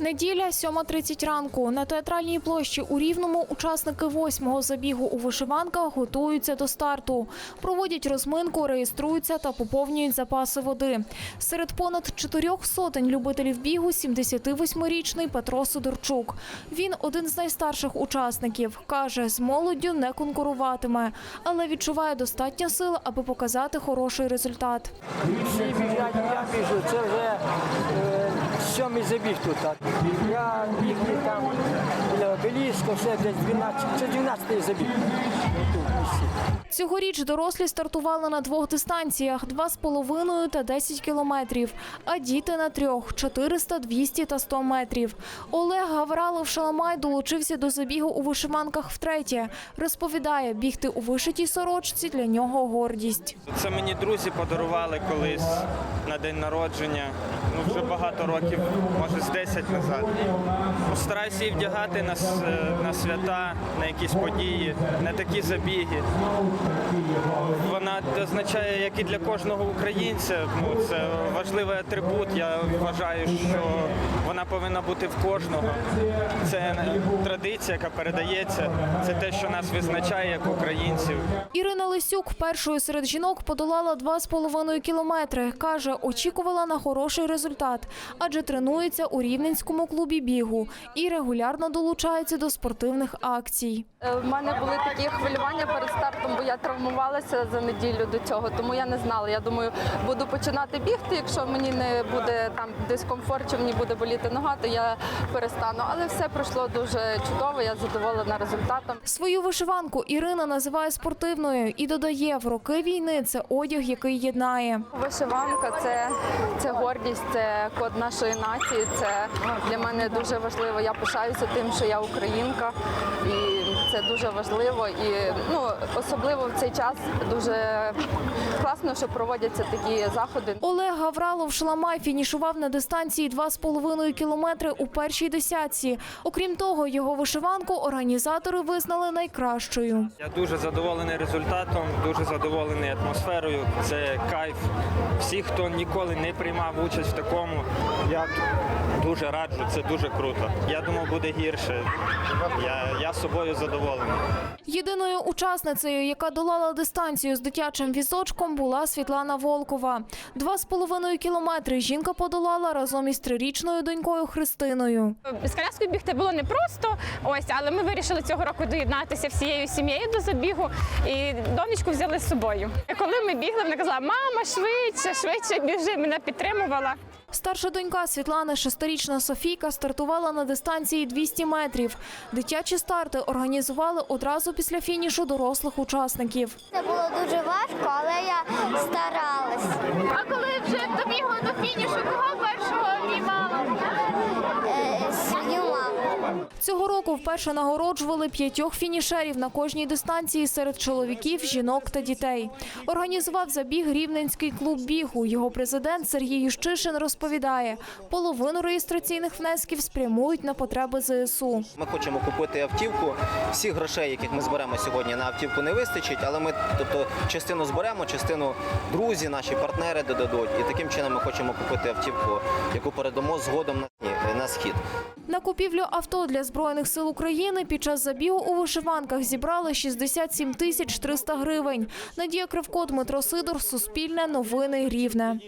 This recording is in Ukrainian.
Неділя, 7.30 ранку. На театральній площі у Рівному учасники восьмого забігу у вишиванках готуються до старту. Проводять розминку, реєструються та поповнюють запаси води. Серед понад чотирьох сотень любителів бігу 78-річний Петро Сидорчук. Він один з найстарших учасників. Каже, з молоддю не конкуруватиме, але відчуває достатньо сил, аби показати хороший результат. Я біжу. Це вже е, забіг тут. так. Я біг і там біля обеліску, все десь 12, це 12 забіг. Цьогоріч дорослі стартували на двох дистанціях – 2,5 та 10 кілометрів, а діти на трьох – 400, 200 та 100 метрів. Олег Гавралов-Шаламай долучився до забігу у вишиванках втретє. Розповідає, бігти у вишитій сорочці для нього гордість. Це мені друзі подарували колись на день народження. Вже багато років, може з 10 назад. Ну, її вдягати на, на свята, на якісь події, на такі забіги. Вона означає, як і для кожного українця. Ну, це важливий атрибут. Я вважаю, що вона повинна бути в кожного. Це традиція, яка передається. Це те, що нас визначає як українців. Ірина Лисюк першою серед жінок подолала 2,5 кілометри. Каже, очікувала на хороший результат, адже тренується у Рівненському клубі бігу і регулярно долучається до спортивних акцій. Е, В мене були такі хвилювання перед стартом, бо я травмувалася за неділю до цього, тому я не знала. Я думаю, буду починати бігти. Якщо мені не буде там дискомфорт, чи мені буде боліти нога, то я перестану. Але все пройшло дуже чудово. Я задоволена результатом. Свою вишиванку Ірина називає спортивною і додає, в роки війни це одяг, який єднає. Вишиванка це, це гордість, це код нашої нації. Це для мене дуже важливо. Я пишаюся тим, що я українка, і це дуже важливо. І ну особливо в цей час дуже класно, що проводяться такі заходи. Олег Гавралов Шламай фінішував на дистанції 2,5 кілометри у першій десятці. Окрім того, його вишиванку організатори визнали найкращою. Я дуже задоволений результатом, дуже задоволений атмосферою. Це кайф. Всі, хто ніколи не приймав участь в такому, я дуже раджу, це дуже круто. Я думав, буде гірше. Я, я собою задоволений. Єдиною учасницею, яка долала дистанцію з дитячим візочком, була Світлана Волкова. Два з половиною кілометри жінка подолала разом із трирічною донькою Христиною. З коляскою бігти було непросто, ось, але ми вирішили цього року доєднатися всією сім'єю до забігу і донечку взяли з собою. Коли ми бігли, вона казала, мама, швидше, швидше біжи, мене підтримувала. Старша донька Світлани, шестирічна Софійка, стартувала на дистанції 200 метрів. Дитячі старти організували одразу після фінішу дорослих учасників. Це було дуже важко, але я старалась. А коли вже добігла до фінішу, кого першого Цього року вперше нагороджували п'ятьох фінішерів на кожній дистанції серед чоловіків, жінок та дітей. Організував забіг Рівненський клуб бігу. Його президент Сергій Ющишин розповідає, половину реєстраційних внесків спрямують на потреби ЗСУ. Ми хочемо купити автівку. Всіх грошей, яких ми зберемо сьогодні на автівку, не вистачить, але ми тобто частину зберемо, частину друзі, наші партнери додадуть. І таким чином ми хочемо купити автівку, яку передамо згодом на, на схід. На купівлю авто для збройних сил України під час забігу у вишиванках зібрали 67 тисяч 300 гривень. Надія Кривко, Дмитро Сидор, Суспільне, Новини Рівне.